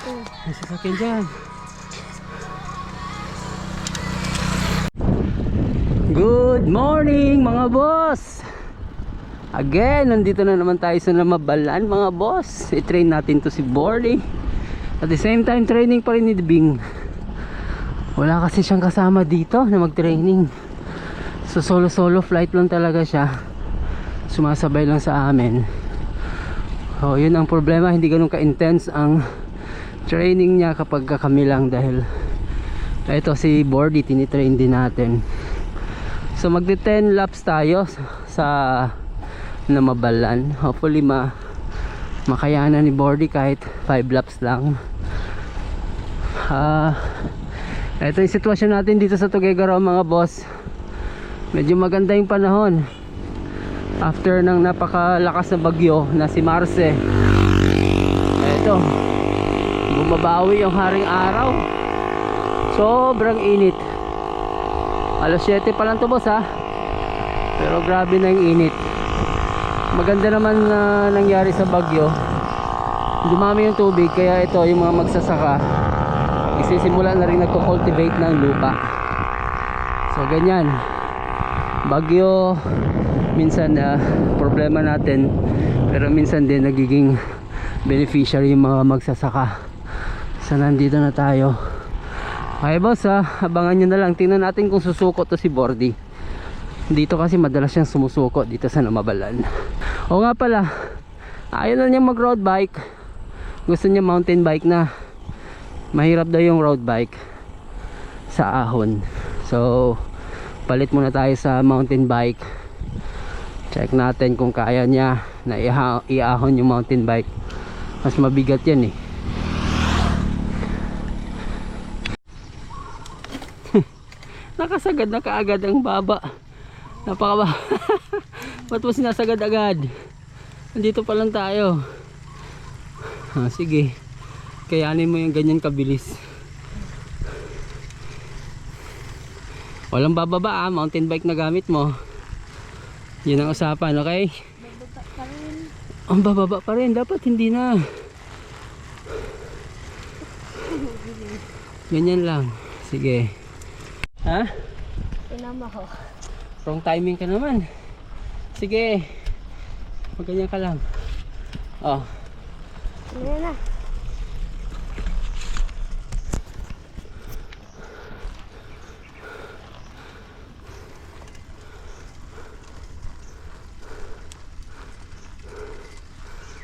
May sasakyan dyan. Good morning mga boss! Again, nandito na naman tayo sa Namabalan mga boss. I-train natin to si Bordy. At the same time, training pa rin ni Bing. Wala kasi siyang kasama dito na mag-training. So solo-solo flight lang talaga siya. Sumasabay lang sa amin. Oh, yun ang problema, hindi ganun ka-intense ang training niya kapag kami lang dahil ito si Bordy tinitrain din natin. So magti 10 laps tayo sa Namabalan. Hopefully ma makayanan ni Bordy kahit 5 laps lang. Ah, ito yung sitwasyon natin dito sa Tuguegarao mga boss. Medyo maganda yung panahon. After ng napakalakas na bagyo na si Marce. Ito. Bumabawi yung haring araw. Sobrang init. Alas 7 pa lang to boss ha. Pero grabe na yung init. Maganda naman na nangyari sa bagyo. Dumami yung tubig kaya ito yung mga magsasaka isisimula na rin nagko-cultivate ng lupa. So ganyan. Bagyo minsan na problema natin pero minsan din nagiging beneficiary yung mga magsasaka. So nandito na tayo. Okay boss ha, abangan nyo na lang. Tingnan natin kung susuko to si Bordy. Dito kasi madalas siyang sumusuko dito sa Namabalan. O nga pala, ayaw na niya mag road bike. Gusto niya mountain bike na. Mahirap daw yung road bike sa ahon. So, palit muna tayo sa mountain bike. Check natin kung kaya niya na iahon yung mountain bike. Mas mabigat yan eh. Nakasagad na kaagad ang baba. Napaka Ba't mo sinasagad agad? Nandito pa lang tayo. Ah, sige. Kayanin mo yung ganyan kabilis. Walang bababa ah, mountain bike na gamit mo. Yun ang usapan, okay? Ang bababa pa rin, dapat hindi na. Ganyan lang. Sige. Ha? Tinama ko. Wrong timing ka naman. Sige. Magganyan ka lang. Oh. Ano na?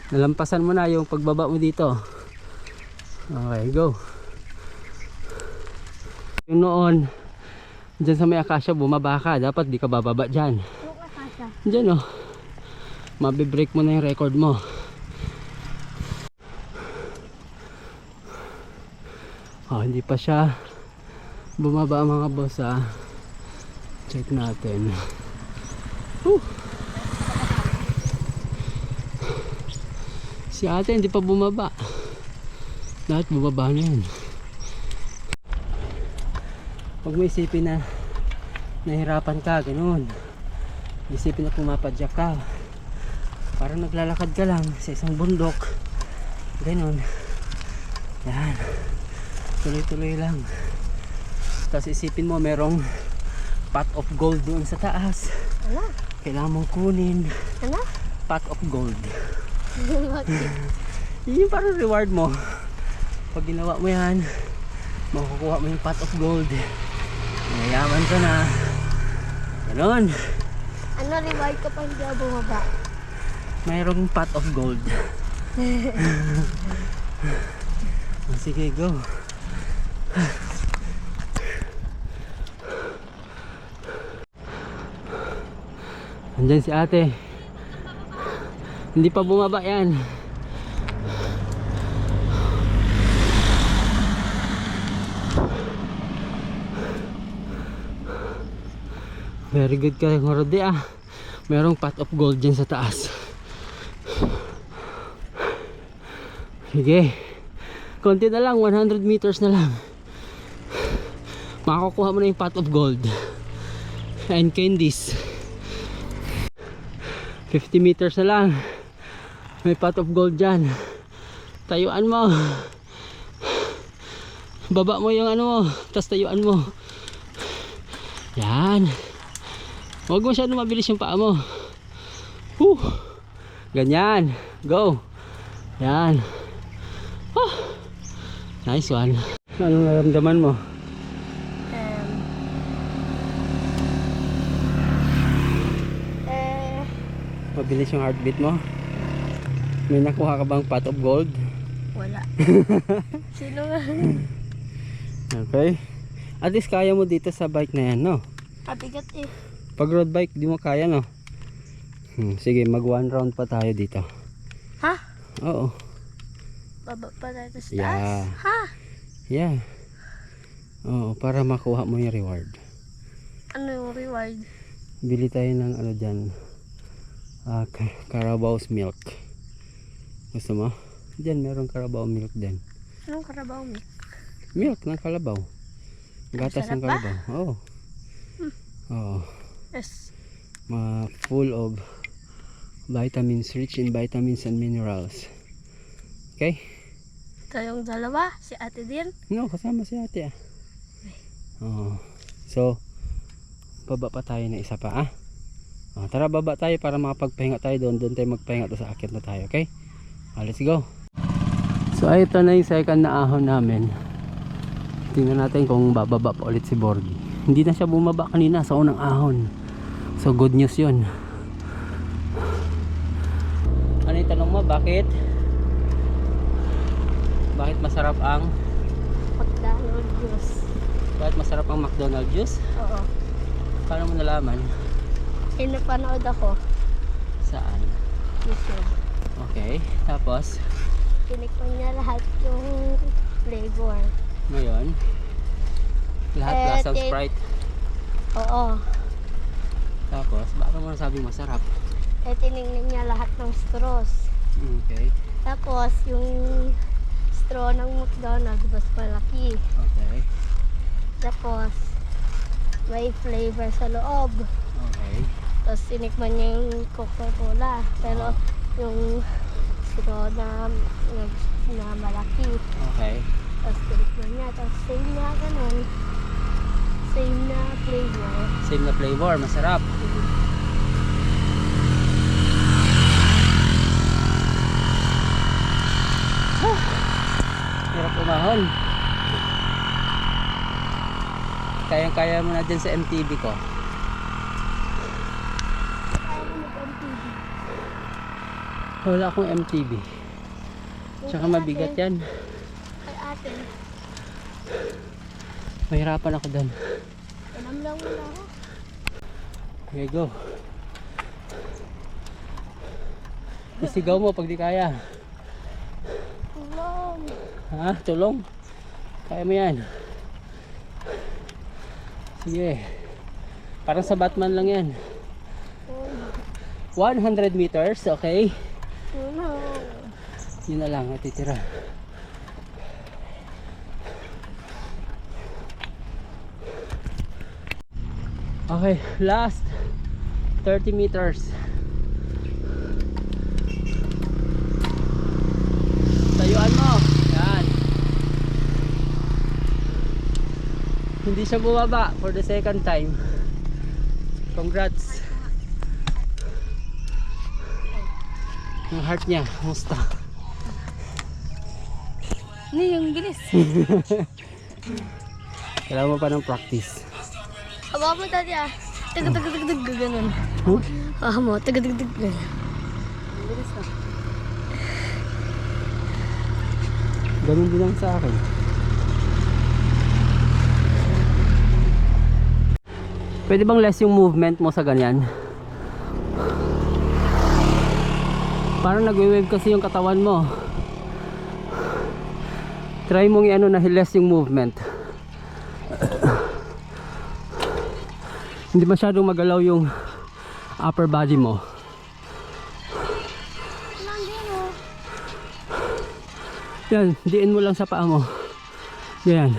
Nalampasan mo na yung pagbaba mo dito. Okay, go. Yung noon, dyan sa may akasya bumaba ka. Dapat di ka bababa dyan. Dyan oh. Mabibreak mo na yung record mo. Oh, hindi pa siya bumaba mga boss ah. Check natin. Whew. Si ate hindi pa bumaba. Lahat bumaba na yun. Huwag mo isipin na nahirapan ka, ganun. Isipin na pumapadyak ka. Parang naglalakad ka lang sa isang bundok. Ganun. Yan. Tuloy-tuloy lang. Tapos isipin mo merong pot of gold doon sa taas. Ano? Kailangan mong kunin Ano? pot of gold. Yun yung parang reward mo. Pag ginawa mo yan, makukuha mo yung pot of gold. Mayayaman ka na. Ganon. ano reward ko pa hindi ako bumaba? Mayroong pot of gold. Oh, Sige, go. Andyan si ate. Hindi pa bumaba yan. Very good ka rin, Rodi ah. Merong pot of gold dyan sa taas. Sige. Konti na lang, 100 meters na lang. Makakukuha mo na yung pot of gold. And candies. 50 meters na lang. May pot of gold dyan. Tayuan mo. Baba mo yung ano mo, tapos tayuan mo. Yan. Huwag masyado mabilis yung paa mo. Whew. Ganyan. Go. Yan. Oh. Nice one. Anong naramdaman mo? Um, eh, Mabilis yung heartbeat mo? May nakuha ka bang pot of gold? wala. Sino nga? Okay. At least kaya mo dito sa bike na yan, no? Kabigat eh. Pag road bike, di mo kaya, no? Hmm, sige, mag one round pa tayo dito. Ha? Oo. Baba pa tayo sa taas? Yeah. Ha? Yeah. Oo, para makuha mo yung reward. Ano yung reward? Bili tayo ng ano dyan. Ah, Ca- Carabao's milk. Gusto mo? Diyan, meron Carabao milk din. Anong karabaw mo? Milk ng kalabaw. Gatas ng sarap ba? kalabaw. Oo. Oo. Yes. Ma full of vitamins, rich in vitamins and minerals. Okay? Yung dalawa, si ate din. No, kasama si ate ah. Oo. So, baba pa tayo na isa pa ah. Oh, tara baba tayo para makapagpahinga tayo doon. Doon tayo magpahinga to sa akit na tayo, okay? Ah, let's go. So, ito na yung second na ahon namin. Tingnan natin kung bababa pa ulit si Borgi. Hindi na siya bumaba kanina sa unang ahon. So, good news yun. Ano yung tanong mo? Bakit? Bakit masarap ang McDonald's juice. bakit masarap ang McDonald's juice? Oo. Paano mo nalaman? Eh, napanood ako. Saan? YouTube. Okay. Tapos, Tinikman niya lahat yung flavor. ngayon, lasang ti- Sprite. Oo. Tapos, bakit mo nasabing masarap? Eh, tinignan niya lahat ng straws. Okay. Tapos, yung straw ng McDonald's, mas malaki. Okay. Tapos, may flavor sa loob. Okay. Tapos, tinikman niya yung Coca-Cola. Pero, yung straw na, na, na malaki. Okay. Tapos, tinikman niya. Tapos, same na ganun. Same na flavor. Masarap. Hirap umahon. Kayang-kaya mo na dyan sa MTV ko. Kaya. Wala akong MTV. Tsaka mabigat yan. Kay ate. Mahirapan ako doon. Alam lang wala ako. Okay, go. Isigaw mo pag di kaya. Tulong. Ha? Tulong? Kaya mo yan. Sige. Parang sa Batman lang yan. 100 meters, okay? Tulong. Yun na lang, natitira. Okay, last 30 meters. Tayuan mo. Yan. Hindi siya bumaba for the second time. Congrats. Yung heart niya, musta? Ano yung bilis? Kailangan mo pa ng practice. Aba mo dati ah. Taga taga taga taga ganun. Huh? Ah mo, taga taga taga ganun. Ganun din lang sa akin. Pwede bang less yung movement mo sa ganyan? Parang nagwe-wave kasi yung katawan mo. Try mong i-ano na less yung movement. Hindi masyadong magalaw yung upper body mo. Yan, diin mo lang sa paa mo. Yan.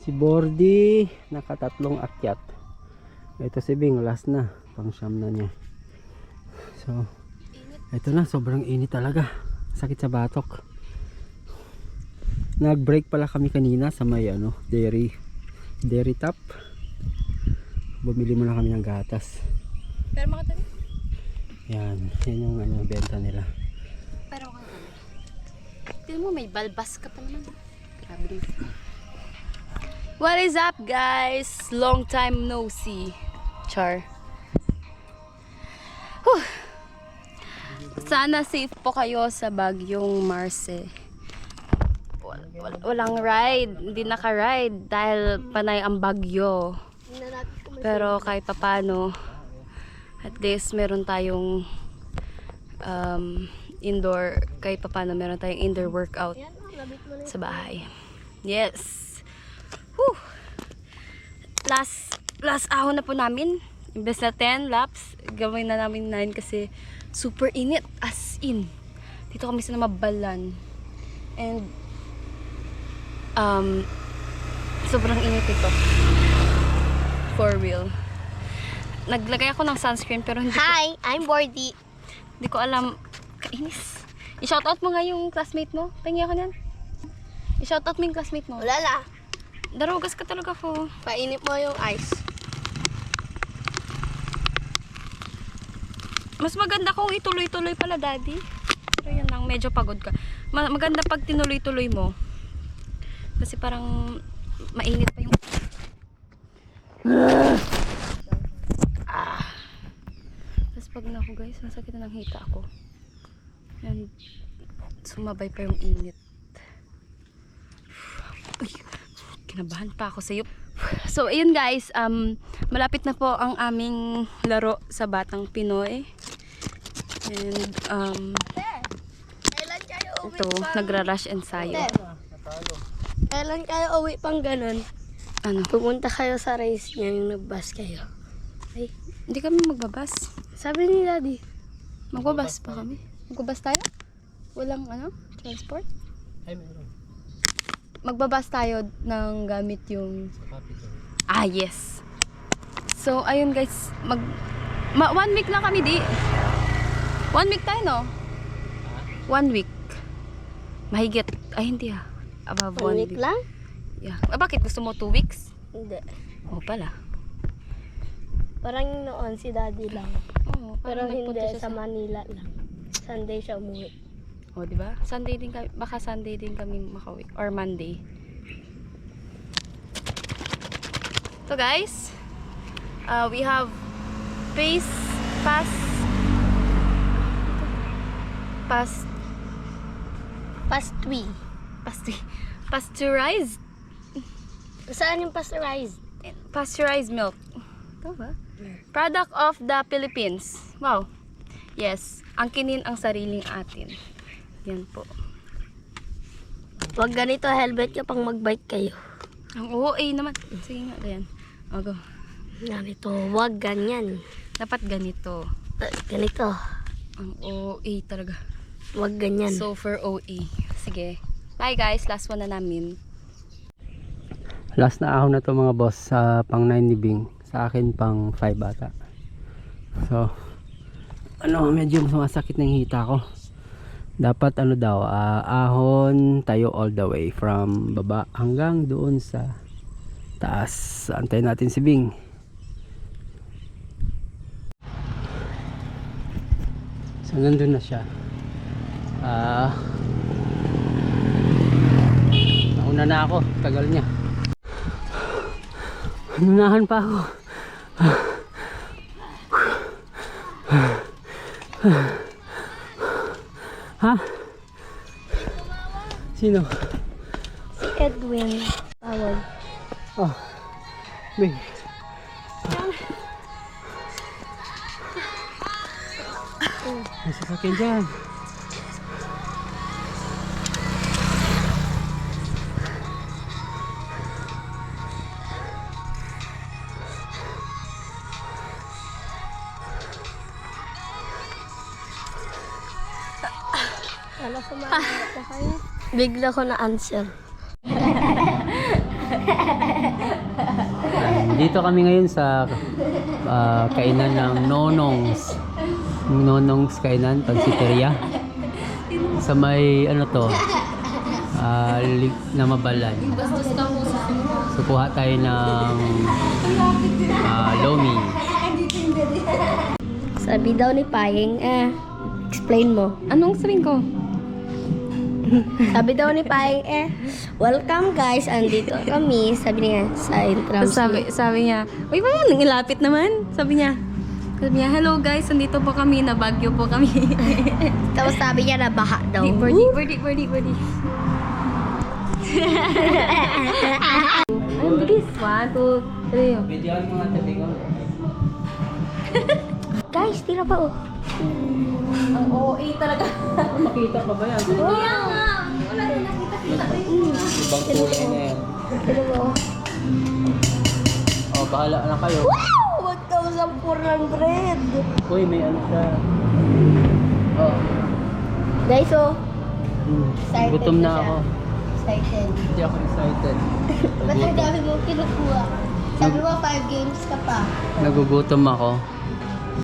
Si Bordy, nakatatlong akyat. Ito si Bing, last na. Pang siyam na niya. So, ito na, sobrang init talaga. Sakit sa batok. Nag-break pala kami kanina sa may ano, dairy dairy top. Bumili muna kami ng gatas. Pero mga tabi. Yan, yan yung ano, benta nila. Pero mga tabi. Tignan mo, may balbas ka pa naman. Grabe. What is up guys? Long time no see. Char. Whew. Sana safe po kayo sa bagyong Marse. Wal- wal- walang ride, hindi naka-ride dahil panay ang bagyo. Pero kahit papano, at least meron tayong um, indoor, kahit papano meron tayong indoor workout sa bahay. Yes. Whew. Last, last ahon na po namin. Imbes na 10 laps, gawin na namin 9 kasi super init. As in. Dito kami sa Namabalan. And, um, sobrang init ito. For real. Naglagay ako ng sunscreen pero hindi ko, Hi, I'm Bordy. hindi ko alam. Kainis. I-shoutout mo nga yung classmate mo. Pengi ako niyan. I-shoutout mo yung classmate mo. Wala la. Darugas ka talaga po. Painit mo yung ice. Mas maganda kung ituloy-tuloy pala, daddy. Pero yan lang, medyo pagod ka. Ma- maganda pag tinuloy-tuloy mo. Kasi parang mainit pa yung... Ah. Tapos pag na ako guys, masakit na ng hita ako. And sumabay pa yung init. Uy, kinabahan pa ako sa'yo. So, ayun guys, um, malapit na po ang aming laro sa Batang Pinoy. And, um, ito, nagra-rush ensayo. Kailan kayo uwi pang ganun? Ano? Pumunta kayo sa race niya yung nag-bus kayo. Ay, Hindi kami magbabas. sabi ni daddy. Magbabas pa kami. Magbabas tayo? Walang, ano, transport? Ay, meron. Magbabas tayo ng gamit yung... Ah, yes. So, ayun guys, mag... Ma one week lang kami di. One week tayo, no? One week. Mahigit. Ay, hindi ah. Above One one, week lang? Yeah. Ah, bakit? Gusto mo two weeks? Hindi. Oo pala. Parang noon si daddy lang. Oo, Pero hindi, siya sa Manila lang. Sunday siya umuwi. O, di ba? Sunday din kami, baka Sunday din kami makauwi. Or Monday. So guys, uh, we have pace, pass, pass, Pastry. Pasti, pasteurized, Saan yung pasteurized? pasteurized milk. Ito ba? Product of the Philippines. Wow. Yes. Angkinin ang sariling atin. Yan po. Wag ganito helmet ka pang mag-bike kayo. Ang OA naman. Sige nga, ganyan. O, go. Ganito, wag ganyan. Dapat ganito. Uh, ganito, Ang OA talaga. wag ganyan. So, for OA. Sige. Bye guys. Last one na namin. Last na ahon na to mga boss sa pang 9 ni Bing. Sa akin pang 5 bata. So, ano, medyo sumasakit ng hita ko. Dapat ano daw, ah, ahon tayo all the way from baba hanggang doon sa taas. Antayin natin si Bing. So, nandun na siya. Ah, nauna na ako. Tagal niya. Nunahan pa ako. ha? Sino? Si Edwin. Tawag. Oh. Bing. May sasakyan dyan. Ano sumagot na kayo? Bigla ko na answer. Dito kami ngayon sa ah, kainan ng Nonongs. Nonongs kainan, pansiteria. Sa may ano to, ah, li- na mabalay. So kuha tayo ng ah, lomi. Sabi daw ni Payeng, eh, explain mo. Anong sabihin ko? Sabi daw ni Payeng, eh, welcome guys, andito kami. Sabi niya sa entrance. Tapos sabi, sabi niya, uy, mo, nangilapit naman. Sabi niya, sabi niya, hello guys, andito po kami, na Baguio po kami. Tapos sabi niya na baha daw. Di, birdie, birdie, birdie, birdie. Ang bilis. One, two, three. Videoan mo nga tabi ko. Guys, tira pa oh. Ang OA talaga. Makita pa ba yan? Kaya nga. Wala na nakita-kita. Ibang kulay na yan. Oh. Bahala na kayo. Wow! 1,400! Uy, may ano siya. Oh. Guys, oh. Hmm. Excited Gutom na ako. Excited. Hindi ako excited. Ba't ang dami mo kinukuha? Sabi mo, 5 games ka pa. Nagugutom ako.